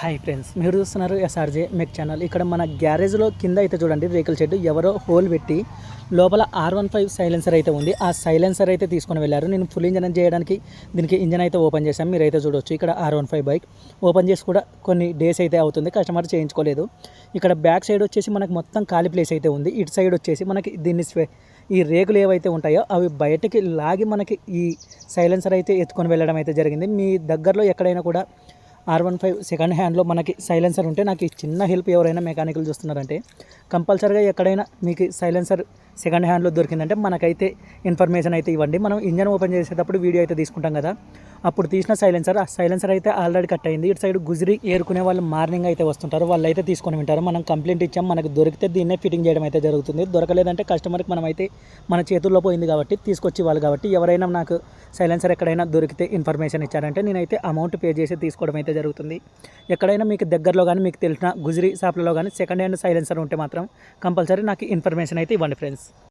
Hi friends మీరు చూస్తున్నారు SRJ మెక్ channel ఇక్కడ మన గ్యారేజ్లో కింద అయితే చూడండి రేకుల షెడ్ ఎవరో హోల్ పెట్టి లోపల ఆర్ వన్ ఫైవ్ సైలెన్సర్ అయితే ఉంది. ఆ సైలెన్సర్ అయితే తీసుకొని వెళ్ళారు. నేను ఫుల్ ఇంజన్ చేయడానికి దీనికి ఇంజన్ అయితే ఓపెన్ చేశాను. మీరు అయితే చూడొచ్చు. ఇక్కడ R one five bike open చేసి కూడా కొన్ని డేస్ అయితే అవుతుంది. కస్టమర్ చేయించుకోలేదు. ఇక్కడ బ్యాక్ సైడ్ వచ్చేసి మనకు మొత్తం ఖాళీ ప్లేస్ అయితే ఉంది. ఇటు సైడ్ వచ్చేసి మనకి దీన్ని ఈ రేకులు ఏవైతే ఉంటాయో అవి బయటకి లాగి మనకి ఈ సైలెన్సర్ అయితే ఎత్తుకొని వెళ్ళడం అయితే జరిగింది. మీ దగ్గరలో ఎక్కడైనా కూడా ఆర్ వన్ ఫైవ్ సెకండ్ హ్యాండ్లో మనకి సైలెన్సర్ ఉంటే నాకు ఈ చిన్న హెల్ప్ ఎవరైనా మెకానికల్ చూస్తున్నారంటే కంపల్సరీగా ఎక్కడైనా మీకు సైలెన్సర్ సెకండ్ హ్యాండ్లో దొరికిందంటే మనకైతే ఇన్ఫర్మేషన్ అయితే ఇవ్వండి. మనం ఇంజన్ ఓపెన్ చేసేటప్పుడు వీడియో అయితే తీసుకుంటాం కదా. అప్పుడు తీసిన సైలెన్సర్ ఆ సైలెన్సర్ అయితే ఆల్రెడీ కట్ అయింది. ఇటు సైడ్ గుజరి ఏరుకునే వాళ్ళు మార్నింగ్ అయితే వస్తుంటారు. వాళ్ళు అయితే తీసుకొని వింటారు. మనం కంప్లైంట్ ఇచ్చాం మనకు దొరికితే దీన్నే ఫిట్టింగ్ చేయడం అయితే జరుగుతుంది. దొరకలేదంటే కస్టమర్కి మనం అయితే మన చేతుల్లో పోయింది కాబట్టి తీసుకొచ్చి వాళ్ళు కాబట్టి ఎవరైనా నాకు సైలెన్సర్ ఎక్కడైనా దొరికితే ఇన్ఫర్మేషన్ ఇచ్చారంటే నేనైతే అమౌంట్ పే చేసి తీసుకోవడం అయితే జరుగుతుంది. ఎక్కడైనా మీకు దగ్గరలో కానీ మీకు తెలిసిన గుజరీ షాప్లలో కానీ సెకండ్ హ్యాండ్ సైలెన్సర్ ఉంటే మాత్రం కంపల్సరీ నాకు ఇన్ఫర్మేషన్ అయితే ఇవ్వండి ఫ్రెండ్స్